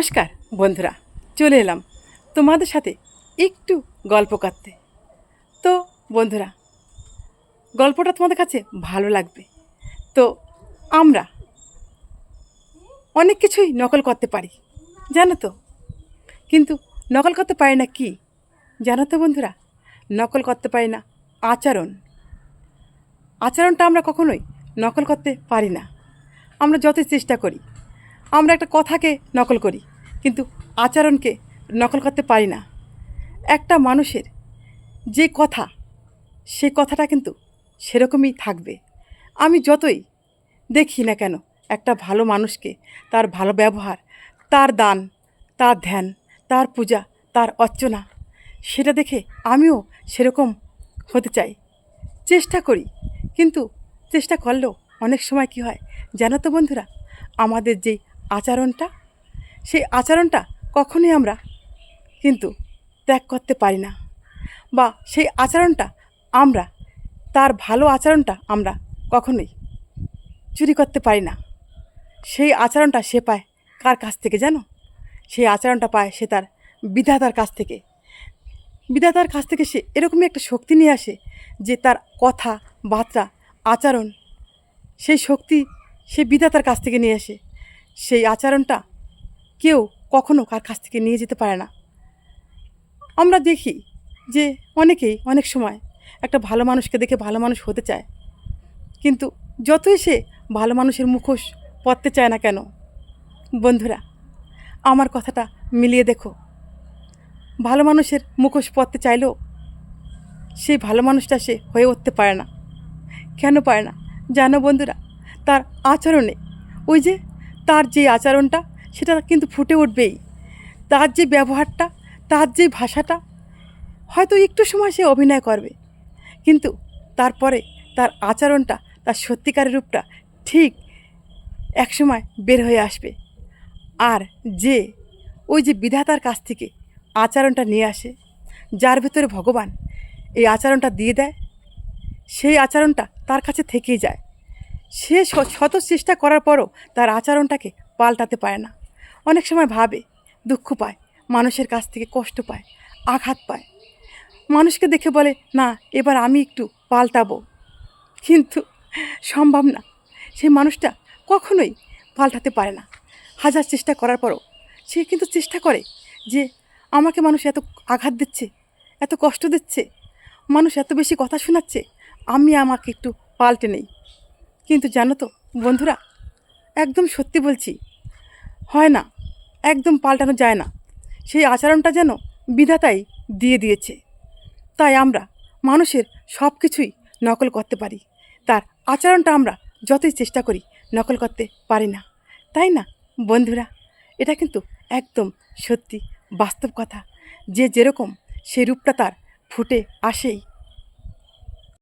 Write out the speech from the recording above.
নমস্কার, বন্ধুরা। চলে এলাম তোমাদের সাথে একটু গল্প করতে তো, বন্ধুরা, গল্পটা তোমাদের কাছে ভালো লাগবে। তো, আমরা অনেক কিছুই নকল করতে পারি, জানো তো? কিন্তু নকল করতে পারি না কি? জানো তো, বন্ধুরা? নকল করতে পারি না আচরণ। আচরণটা আমরা কখনোই নকল করতে পারি না। আমরা যতই চেষ্টা করি আমরা একটা কথাকে নকল করি, কিন্তু আচরণকে নকল করতে পারি না। একটা মানুষের যে কথা, সে কথাটা কিন্তু সেরকমই থাকবে। আমি যতই দেখি না কেন, একটা ভালো মানুষকে তার ভালো ব্যবহার, তার দান, তার ধ্যান, তার পূজা, তার অর্চনা, সেটা দেখে আমিও সেরকম হতে চাই। চেষ্টা করি, কিন্তু চেষ্টা করলেও অনেক সময় কি হয়, জানো তো বন্ধুরা, আমাদের যে আচরণটা? সেই আচরণটা কখনোই আমরা কিন্তু ত্যাগ করতে পারি না। বা সেই আচরণটা আমরা, তার ভালো আচরণটা আমরা কখনোই চুরি করতে পারি না। সেই আচরণটা সে পায় কার কাছ থেকে জানো? সেই আচরণটা পায় সে তার বিধাতার কাছ থেকে। বিধাতার কাছ থেকে সে এরকমই একটা শক্তি নিয়ে আসে যে তার কথা, বার্তা, আচরণ, সেই শক্তি সে বিধাতার কাছ থেকে নিয়ে আসে। সেই আচরণটা কেউ কখনো কার কাছ থেকে নিয়ে যেতে পারে না। আমরা দেখি যে অনেকেই অনেক সময় একটা ভালো মানুষকে দেখে ভালো মানুষ হতে চায়। কিন্তু যতই সে ভালো মানুষের মুখোশ পরতে চায় না কেন, বন্ধুরা, আমার কথাটা মিলিয়ে দেখো। ভালো মানুষের মুখোশ পরতে চাইলেও সেই ভালো মানুষটা সে হয়ে উঠতে পারে না। কেন পারে না? জানো বন্ধুরা, তার আচরণে ওই যে তার যে আচরণটা, সেটা কিন্তু ফুটে উঠবেই। তার যে ব্যবহারটা, তার যে ভাষাটা, হয়তো একটু সময় সে অভিনয় করবে। কিন্তু তারপরে তার আচরণটা, তার সত্যিকারের রূপটা ঠিক একসময় বের হয়ে আসবে। আর যে, ওই যে বিধাতার কাছ থেকে আচরণটা নিয়ে আসে, যার ভেতরে ভগবান এই আচরণটা দিয়ে দেয়, সেই আচরণটা তার কাছে থেকেই যায়। সে শত চেষ্টা করার পরও তার আচরণটাকে পাল্টাতে পারে না। অনেক সময় ভাবে, দুঃখ পায়, মানুষের কাছ থেকে কষ্ট পায়, আঘাত পায়। মানুষকে দেখে বলে, না, এবার আমি একটু পাল্টাবো। কিন্তু সম্ভব না। সেই মানুষটা কখনোই পাল্টাতে পারে না। হাজার চেষ্টা করার পরও সে কিন্তু চেষ্টা করে যে, আমাকে মানুষ এত আঘাত দিচ্ছে, এত কষ্ট দিচ্ছে, মানুষ এত বেশি কথা শোনাচ্ছে, আমি আমাকে একটু পাল্টে নেই। কিন্তু জানো তো, বন্ধুরা, একদম সত্যি বলছি, হয় না, একদম পাল্টানো যায় না। সেই আচরণটা যেন বিধাতাই দিয়ে দিয়েছে। তাই আমরা মানুষের সব কিছুই নকল করতে পারি। তার আচরণটা আমরা যতই চেষ্টা করি, নকল করতে পারি না। তাই না, বন্ধুরা? এটা কিন্তু একদম সত্যি বাস্তব কথা। যে যেরকম সেই রূপটা তার ফুটে আসেই।